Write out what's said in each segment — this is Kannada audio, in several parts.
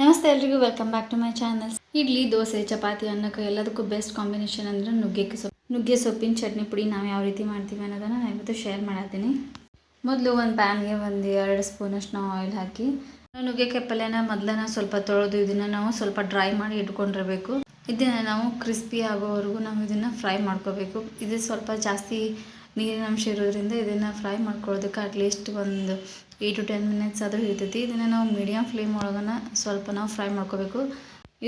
ನಮಸ್ತೆ ಎಲ್ರಿಗೂ welcome back to my channels idli, dosa, chapati, ಅನ್ನಕ್ಕೆ ಎಲ್ಲದಕ್ಕೂ ಬೆಸ್ಟ್ ಕಾಂಬಿನೇಷನ್ ಅಂದರೆ ನುಗ್ಗೆ ಸೊಪ್ಪು. ನುಗ್ಗೆ ಸೊಪ್ಪಿನ ಚಟ್ನಿ ಪುಡಿ ನಾವು ಯಾವ ರೀತಿ ಮಾಡ್ತೀವಿ ಅನ್ನೋದನ್ನು ನಾನು ಇವತ್ತು ಶೇರ್ ಮಾಡತ್ತೀನಿ ಮೊದಲು ಒಂದು ಪ್ಯಾನ್ಗೆ ಒಂದು ಎರಡು ಸ್ಪೂನಷ್ಟು ನಾವು ಆಯಿಲ್ ಹಾಕಿ ನುಗ್ಗೆಕಾಯಿ ಪಲ್ಯನ ಮೊದಲನ ಸ್ವಲ್ಪ ತೊಳೆದು ಇದನ್ನು ನಾವು ಸ್ವಲ್ಪ ಡ್ರೈ ಮಾಡಿ ಇಟ್ಕೊಂಡಿರಬೇಕು. ಇದನ್ನು ನಾವು ಕ್ರಿಸ್ಪಿ ಆಗೋವರೆಗೂ ನಾವು ಇದನ್ನು ಫ್ರೈ ಮಾಡ್ಕೋಬೇಕು. ಇದು ಸ್ವಲ್ಪ ಜಾಸ್ತಿ ನೀರಿನ ಅಂಶ ಇರೋದ್ರಿಂದ ಇದನ್ನು ಫ್ರೈ ಮಾಡ್ಕೊಳ್ಳೋದಕ್ಕೆ ಅಟ್ಲೀಸ್ಟ್ ಒಂದು ಏಯ್ಟ್ ಟು ಟೆನ್ ಮಿನಿಟ್ಸ್ ಆದರೂ ಹಿಡಿತೈತಿ. ಇದನ್ನು ನಾವು ಮೀಡಿಯಮ್ ಫ್ಲೇಮ್ ಒಳಗನ ಸ್ವಲ್ಪ ನಾವು ಫ್ರೈ ಮಾಡ್ಕೋಬೇಕು.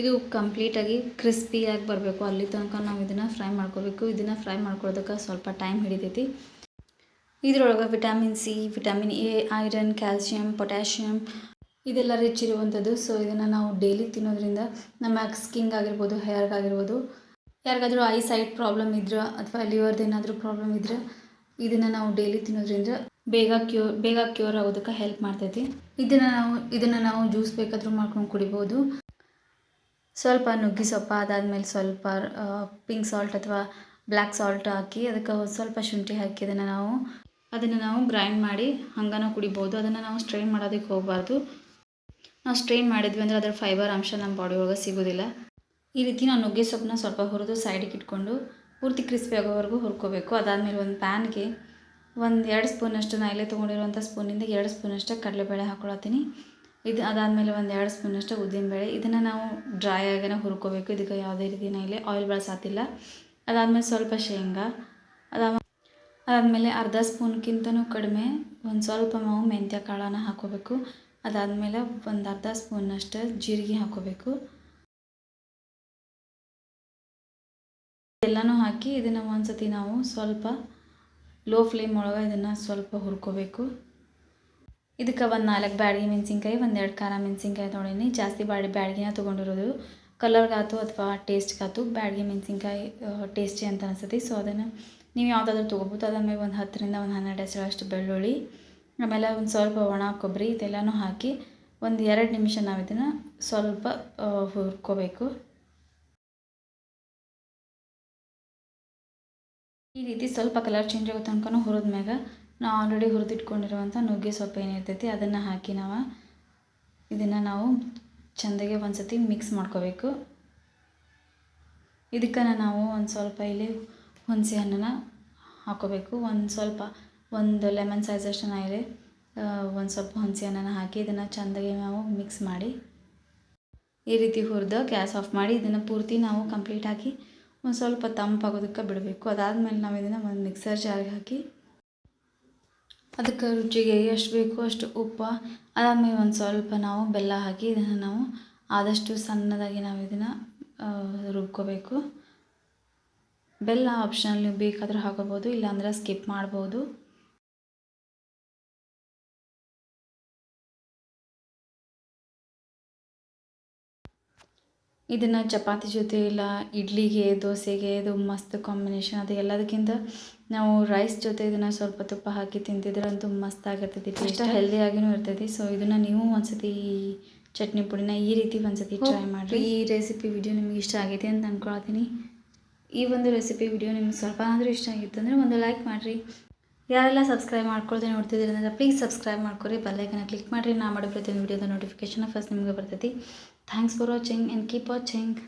ಇದು ಕಂಪ್ಲೀಟಾಗಿ ಕ್ರಿಸ್ಪಿಯಾಗಿ ಬರಬೇಕು. ಅಲ್ಲಿ ತನಕ ನಾವು ಇದನ್ನು ಫ್ರೈ ಮಾಡ್ಕೋಬೇಕು. ಇದನ್ನು ಫ್ರೈ ಮಾಡ್ಕೊಳೋದಕ್ಕೆ ಸ್ವಲ್ಪ ಟೈಮ್ ಹಿಡಿತೈತಿ. ಇದರೊಳಗೆ vitamin C vitamin A iron calcium potassium ಇದೆಲ್ಲ ರಿಚ್ ಇರುವಂಥದ್ದು ಸೊ ಇದನ್ನು ನಾವು ಡೈಲಿ ತಿನ್ನೋದ್ರಿಂದ ನಮ್ಮ ಸ್ಕಿಂಗ್ ಆಗಿರ್ಬೋದು ಹೇರ್ಗಾಗಿರ್ಬೋದು ಯಾರಿಗಾದರೂ ಐ ಸೈಟ್ ಪ್ರಾಬ್ಲಮ್ ಇದ್ರೆ ಅಥವಾ ಲಿವರ್ದು ಏನಾದರೂ ಪ್ರಾಬ್ಲಮ್ ಇದ್ರೆ ಇದನ್ನು ನಾವು ಡೈಲಿ ತಿನ್ನೋದ್ರಿಂದ ಬೇಗ ಕ್ಯೂರ್ ಬೇಗ ಕ್ಯೂರ್ ಆಗೋದಕ್ಕೆ ಹೆಲ್ಪ್ ಮಾಡ್ತೈತಿ. ಇದನ್ನು ನಾವು ಇದನ್ನು ನಾವು ಜ್ಯೂಸ್ ಬೇಕಾದರೂ ಮಾಡ್ಕೊಂಡು ಕುಡಿಬೋದು. ಸ್ವಲ್ಪ ನುಗ್ಗಿ ಸೊಪ್ಪು ಅದಾದಮೇಲೆ ಸ್ವಲ್ಪ ಪಿಂಕ್ ಸಾಲ್ಟ್ ಅಥವಾ ಬ್ಲ್ಯಾಕ್ ಸಾಲ್ಟ್ ಹಾಕಿ ಅದಕ್ಕೆ ಸ್ವಲ್ಪ ಶುಂಠಿ ಹಾಕಿ ಅದನ್ನು ನಾವು ಅದನ್ನು ನಾವು ಗ್ರೈಂಡ್ ಮಾಡಿ ಹಂಗನ ಕುಡಿಬೋದು. ಅದನ್ನು ನಾವು ಸ್ಟ್ರೈನ್ ಮಾಡೋದಕ್ಕೆ ಹೋಗಬಾರ್ದು. ನಾವು ಸ್ಟ್ರೈನ್ ಮಾಡಿದ್ವಿ ಅಂದರೆ ಅದರ ಫೈಬರ್ ಅಂಶ ನಮ್ಮ ಬಾಡಿ ಒಳಗೆ ಸಿಗೋದಿಲ್ಲ. ಈ ರೀತಿ ನಾವು ನುಗ್ಗೆ ಸೊಪ್ಪನ್ನ ಸ್ವಲ್ಪ ಹುರಿದು ಸೈಡಿಗೆ ಇಟ್ಕೊಂಡು ಪೂರ್ತಿ ಕ್ರಿಸ್ಪಿ ಆಗೋವರೆಗೂ ಹುರ್ಕೋಬೇಕು. ಅದಾದಮೇಲೆ ಒಂದು ಪ್ಯಾನ್ಗೆ ಒಂದು ಎರಡು ಸ್ಪೂನಷ್ಟು ನಾ ಇಲ್ಲೇ ತೊಗೊಂಡಿರುವಂಥ ಸ್ಪೂನಿಂದ ಎರಡು ಸ್ಪೂನಷ್ಟು ಕಡಲೆಬೇಳೆ ಹಾಕ್ಕೊಳತ್ತೀನಿ ಇದು ಅದಾದಮೇಲೆ ಒಂದು ಎರಡು ಸ್ಪೂನಷ್ಟು ಉದ್ದಿನಬೇಳೆ. ಇದನ್ನು ನಾವು ಡ್ರೈ ಆಗೇನೆ ಹುರ್ಕೋಬೇಕು. ಇದಕ್ಕೆ ಯಾವುದೇ ರೀತಿ ನಾ ಇಲ್ಲಿ ಆಯಿಲ್ ಬಳಸಾತಿಲ್ಲ. ಅದಾದಮೇಲೆ ಸ್ವಲ್ಪ ಶೇಂಗಾ. ಅದಾದ ಅದಾದಮೇಲೆ ಅರ್ಧ ಸ್ಪೂನ್ಗಿಂತನೂ ಕಡಿಮೆ ಒಂದು ಸ್ವಲ್ಪ ನಾವು ಮೆಂತ್ಯ ಕಾಳನ್ನು ಹಾಕ್ಕೋಬೇಕು ಅದಾದಮೇಲೆ ಒಂದು ಅರ್ಧ ಸ್ಪೂನಷ್ಟು ಜೀರಿಗೆ ಹಾಕ್ಕೋಬೇಕು ಎಲ್ಲನೂ ಹಾಕಿ ಇದನ್ನು ಒಂದು ಸತಿ ನಾವು ಸ್ವಲ್ಪ ಲೋ ಫ್ಲೇಮ್ ಒಳಗೆ ಇದನ್ನು ಸ್ವಲ್ಪ ಹುರ್ಕೋಬೇಕು. ಇದಕ್ಕೆ ಒಂದು ನಾಲ್ಕು ಬ್ಯಾಡಗಿ ಮೆಣಸಿನ್ಕಾಯಿ ಒಂದೆರಡು ಖಾರ ಮೆಣಸಿನ್ಕಾಯಿ ತೊಗೊಂಡಿನಿ ಜಾಸ್ತಿ ಬಾಡಿ ಬ್ಯಾಡಗಿನ ತೊಗೊಂಡಿರೋದು. ಕಲರ್ಗಾತು ಅಥವಾ ಟೇಸ್ಟ್ಗಾತು ಬ್ಯಾಡಗಿ ಮೆಣಸಿನ್ಕಾಯಿ ಟೇಸ್ಟಿ ಅಂತ ಅನಿಸ್ತೈತಿ. ಸೊ ಅದನ್ನು ನೀವು ಯಾವುದಾದ್ರೂ ತೊಗೋಬೋದು. ಅದಾದ್ಮೇಲೆ ಒಂದು ಹತ್ತರಿಂದ ಒಂದು ಹನ್ನೆರಡು ಹೆಸರಷ್ಟು ಬೆಳ್ಳುಳ್ಳಿ, ಆಮೇಲೆ ಒಂದು ಸ್ವಲ್ಪ ಒಣ ಕೊಬ್ಬರಿ ಇದೆಲ್ಲನೂ ಹಾಕಿ ಒಂದು ಎರಡು ನಿಮಿಷ ನಾವು ಇದನ್ನು ಸ್ವಲ್ಪ ಹುರ್ಕೋಬೇಕು. ಈ ರೀತಿ ಸ್ವಲ್ಪ ಕಲರ್ ಚೇಂಜ್ ಆಗೋ ತನಕ ಹುರಿದ್ಮ್ಯಾಗ ನಾವು ಆಲ್ರೆಡಿ ಹುರಿದಿಟ್ಕೊಂಡಿರುವಂಥ ನುಗ್ಗೆ ಸೊಪ್ಪು ಏನಿರ್ತೈತಿ, ಅದನ್ನು ಹಾಕಿ ನಾವು ಇದನ್ನು ನಾವು ಚೆಂದಾಗೆ ಒಂದು ಸತಿ ಮಿಕ್ಸ್ ಮಾಡ್ಕೋಬೇಕು. ಇದಕ್ಕೆ ನಾವು ಒಂದು ಸ್ವಲ್ಪ ಇಲ್ಲಿ ಹುಣಸೆ ಹಣ್ಣನ್ನು ಹಾಕೋಬೇಕು. ಒಂದು ಸ್ವಲ್ಪ, ಒಂದು ಲೆಮನ್ ಸೈಜಷ್ಟು ನಾ ಇಲ್ಲಿ ಒಂದು ಸ್ವಲ್ಪ ಹುಣಸೆ ಹಣ್ಣನ್ನು ಹಾಕಿ ಇದನ್ನು ಚೆಂದಾಗಿ ನಾವು ಮಿಕ್ಸ್ ಮಾಡಿ ಈ ರೀತಿ ಹುರಿದು ಗ್ಯಾಸ್ ಆಫ್ ಮಾಡಿ ಇದನ್ನು ಪೂರ್ತಿ ನಾವು ಕಂಪ್ಲೀಟ್ ಹಾಕಿ ಒಂದು ಸ್ವಲ್ಪ ತಂಪಾಗೋದಕ್ಕೆ ಬಿಡಬೇಕು. ಅದಾದಮೇಲೆ ನಾವು ಇದನ್ನು ಒಂದು ಮಿಕ್ಸರ್ ಜಾರ್ಗೆ ಹಾಕಿ ಅದಕ್ಕೆ ರುಚಿಗೆ ಎಷ್ಟು ಬೇಕು ಅಷ್ಟು ಉಪ್ಪು, ಅದಾದಮೇಲೆ ಒಂದು ಸ್ವಲ್ಪ ನಾವು ಬೆಲ್ಲ ಹಾಕಿ ಇದನ್ನು ನಾವು ಆದಷ್ಟು ಸಣ್ಣದಾಗಿ ನಾವು ಇದನ್ನು ರುಬ್ಕೋಬೇಕು. ಬೆಲ್ಲ ಆಪ್ಷನಲ್ಲಿ ಬೇಕಾದರೂ ಹಾಕೋಬೋದು, ಇಲ್ಲಾಂದ್ರೆ ಸ್ಕಿಪ್ ಮಾಡ್ಬೋದು. ಇದನ್ನು ಚಪಾತಿ ಜೊತೆ ಇಲ್ಲ ಇಡ್ಲಿಗೆ ದೋಸೆಗೆ ಇದು ಮಸ್ತ್ ಕಾಂಬಿನೇಷನ್ ಅದು ಎಲ್ಲದಕ್ಕಿಂತ ನಾವು ರೈಸ್ ಜೊತೆ ಇದನ್ನು ಸ್ವಲ್ಪ ತುಪ್ಪ ಹಾಕಿ ತಿಂತಿದ್ರೆ ಅಂತೂ ಮಸ್ತ್ ಆಗಿರ್ತೈತಿ ಟೇಸ್ಟ್ ಹೆಲ್ದಿಯಾಗಿಯೂ ಇರ್ತೈತಿ. ಸೊ ಇದನ್ನು ನೀವು ಒಂದ್ಸತಿ ಚಟ್ನಿ ಪುಡಿನ ಈ ರೀತಿ ಒಂದ್ಸತಿ ಟ್ರೈ ಮಾಡಿರಿ. ಈ ರೆಸಿಪಿ ವಿಡಿಯೋ ನಿಮ್ಗೆ ಇಷ್ಟ ಆಗೈತೆ ಅಂತ ಅಂದ್ಕೊಳ್ತೀನಿ ಈ ಒಂದು ರೆಸಿಪಿ ವಿಡಿಯೋ ನಿಮ್ಗೆ ಸ್ವಲ್ಪ ಆದರೂ ಇಷ್ಟ ಆಗಿತ್ತು ಅಂದರೆ ಒಂದು ಲೈಕ್ ಮಾಡಿರಿ. ಯಾರೆಲ್ಲ ಸಬ್ಸ್ಕ್ರೈಬ್ ಮಾಡ್ಕೊಳ್ದೆ ನೋಡ್ತಿದ್ದೀರಿ ಅಂದರೆ ಪ್ಲೀಸ್ ಸಬ್ಸ್ಕ್ರೈಬ್ ಮಾಡ್ಕೊರಿ. ಬೆಲ್ಲೈಕನ್ನ ಕ್ಲಿಕ್ ಮಾಡಿರಿ. ನಾ ಮಾಡೋ ಪ್ರತಿಯೊಂದು ವೀಡಿಯೋದ ನೋಟಿಫಿಕೇಶನ್ ಫಸ್ಟ್ ನಿಮಗೆ ಬರ್ತೈತಿ. Thanks for watching and keep watching